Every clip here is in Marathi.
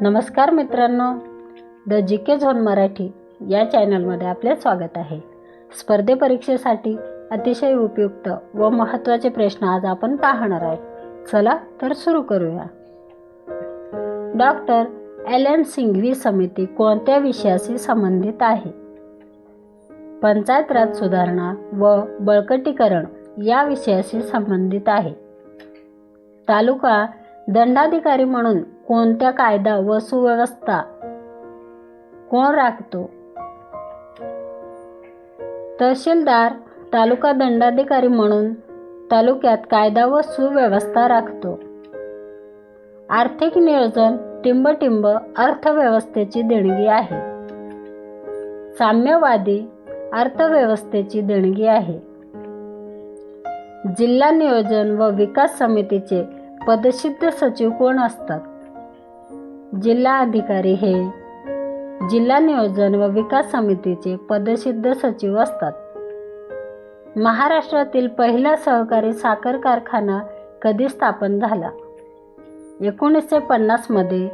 नमस्कार मित्रांनो the G K zone Marathi या चॅनलमध्ये आपले स्वागत आहे. स्पर्धे परीक्षेसाठी अतिशय उपयुक्त व महत्त्वाचे प्रश्न आज आपण पाहणार आहोत. चला तर सुरू करूया. डॉक्टर एल एन सिंघवी समिती कोणत्या विषयाशी संबंधित आहे? पंचायत राज सुधारणा व बळकटीकरण या विषयाशी संबंधित आहे. तालुका दंडाधिकारी म्हणून कोणत्या कायदा व सुव्यवस्था कोण राखतो? तहसीलदार तालुका दंडाधिकारी म्हणून तालुक्यात कायदा व सुव्यवस्था राखतो. आर्थिक नियोजन टिंबटिंब अर्थव्यवस्थेची देणगी आहे. साम्यवादी अर्थव्यवस्थेची देणगी आहे. जिल्हा नियोजन व विकास समितीचे पदसिद्ध सचिव कोण असतात? जिल्हा अधिकारी हे जिल्हा नियोजन व विकास समितीचे पदसिद्ध सचिव असतात. महाराष्ट्रातील पहिला सहकारी साखर कारखाना कधी स्थापन झाला? एकोणीसशे पन्नासमध्ये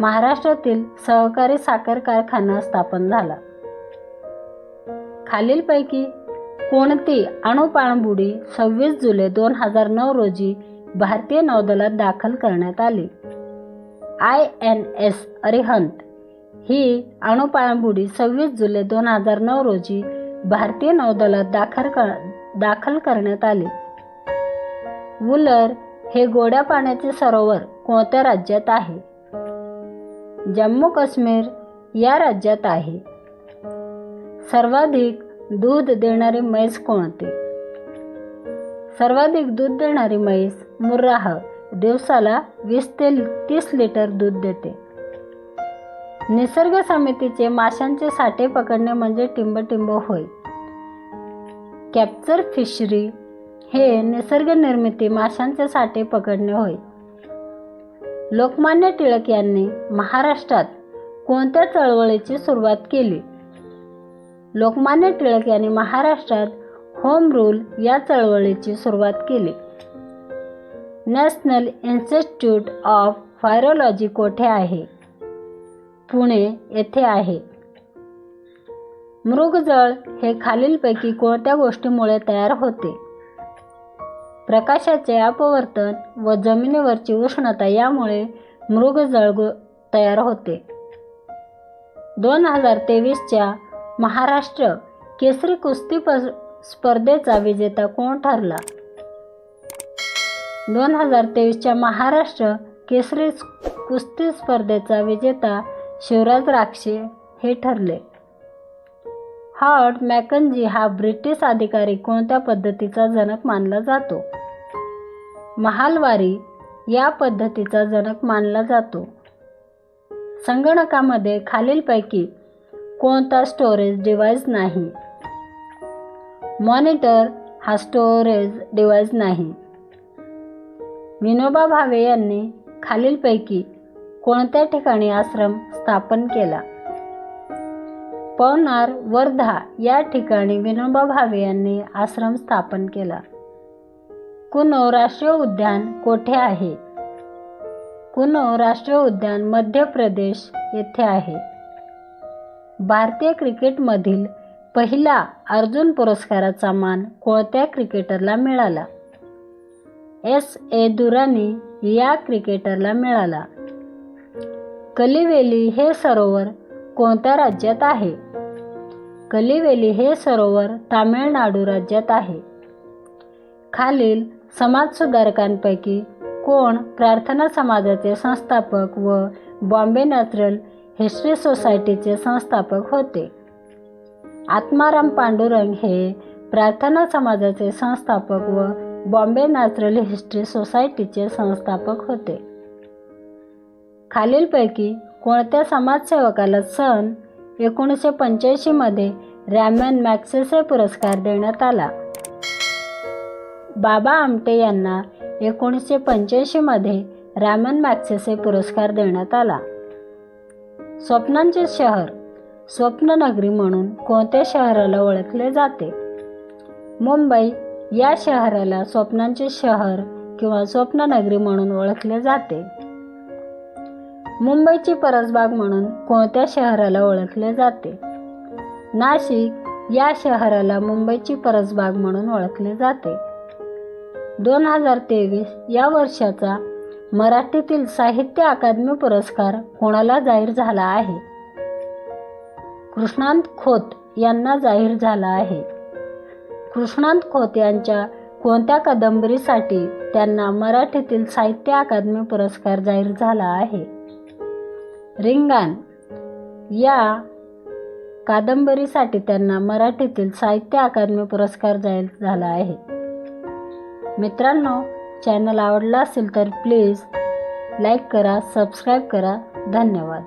महाराष्ट्रातील सहकारी साखर कारखाना स्थापन झाला. खालीलपैकी कोणती अणुपाणबुडी सव्वीस जुलै दोन हजार नऊ रोजी भारतीय नौदलात दाखल करण्यात आली. आय एन एस अरिहंत ही अणुपाणबुडी सव्वीस जुलै दोन हजार नऊ रोजी भारतीय नौदलात दाखल कर दाखल करण्यात आली. वुलर हे गोड्या पाण्याचे सरोवर कोणत्या राज्यात आहे? जम्मू काश्मीर या राज्यात आहे. सर्वाधिक दूध देणारी म्हैस कोणती? सर्वाधिक दूध देणारी म्हैस मुर्राह दिवसाला वीस ते तीस लिटर दूध देते. निसर्ग समितीचे माशांचे साठे पकडणे म्हणजे टिंबटिंब होय. कॅप्चर फिशरी हे निसर्ग निर्मिती माशांचे साठे पकडणे होय. लोकमान्य टिळक यांनी महाराष्ट्रात कोणत्या चळवळीची सुरुवात केली? लोकमान्य टिळक यांनी महाराष्ट्रात होम रूल या चळवळीची सुरुवात केली. नॅशनल इन्स्टिट्यूट ऑफ व्हायरोलॉजी कोठे आहे? पुणे येथे आहे. मृगजळ हे खालीलपैकी कोणत्या गोष्टीमुळे तयार होते? प्रकाशाचे अपवर्तन व जमिनीवरची उष्णता यामुळे मृगजळ तयार होते. दोन हजार तेवीसच्या महाराष्ट्र केसरी कुस्ती स्पर्धेचा विजेता कोण ठरला? दोन हजार तेवीसच्या महाराष्ट्र केसरी कुस्ती स्पर्धेचा विजेता शिवराज राक्षे हे ठरले. हॉट मॅकनजी हा ब्रिटिश अधिकारी कोणत्या पद्धतीचा जनक मानला जातो? महालवारी या पद्धतीचा जनक मानला जातो. संगणकामध्ये खालीलपैकी कोणता स्टोरेज डिव्हाइस नाही? मॉनिटर हा स्टोरेज डिव्हाइस नाही. विनोबा भावे यांनी खालीलपैकी कोणत्या ठिकाणी आश्रम स्थापन केला? पवनार वर्धा या ठिकाणी विनोबा भावे यांनी आश्रम स्थापन केला. कुनो राष्ट्रीय उद्यान कोठे आहे? कुनो राष्ट्रीय उद्यान मध्य प्रदेश येथे आहे. भारतीय क्रिकेटमधील पहिला अर्जुन पुरस्काराचा मान कोणत्या क्रिकेटरला मिळाला? एस. ए. दुरानी या क्रिकेटरला मिळाला. कलिवेली हे सरोवर कोणत्या राज्यात आहे? कलिवेली हे सरोवर तामिळनाडू राज्यात आहे. खालील समाजसुधारकांपैकी कोण प्रार्थना समाजाचे संस्थापक व बॉम्बे नॅचरल हिस्ट्री सोसायटीचे संस्थापक होते? आत्माराम पांडुरंग हे प्रार्थना समाजाचे संस्थापक व बॉम्बे नॅचरल हिस्ट्री सोसायटीचे संस्थापक होते. खालीलपैकी कोणत्या समाजसेवकाला सन एकोणीसशे पंच्याऐंशीमध्ये रॅमन मॅक्सेसे पुरस्कार देण्यात आला? बाबा आमटे यांना एकोणीसशे पंच्याऐंशीमध्ये रॅमन मॅक्सेसे पुरस्कार देण्यात आला. स्वप्नांचे शहर स्वप्ननगरी म्हणून कोणत्या शहराला ओळखले जाते? मुंबई या शहराला स्वप्नांचे शहर किंवा स्वप्ननगरी म्हणून ओळखले जाते. मुंबईची परसबाग म्हणून कोणत्या शहराला ओळखले जाते? नाशिक या शहराला मुंबईची परसबाग म्हणून ओळखले जाते. दोन हजार तेवीस या वर्षाचा मराठीतील साहित्य अकादमी पुरस्कार कोणाला जाहीर झाला आहे? कृष्णांत खोत यांना जाहीर झाला आहे. कृष्णांत खोत यांच्या कोणत्या कादंबरीसाठी त्यांना मराठीतील साहित्य अकादमी पुरस्कार जाहीर झाला आहे? रिंगाण या कादंबरीसाठी त्यांना मराठीतील साहित्य अकादमी पुरस्कार जाहीर झाला आहे. मित्रांनो चॅनल आवडला असेल तर प्लीज लाईक करा सबस्क्राईब करा. धन्यवाद.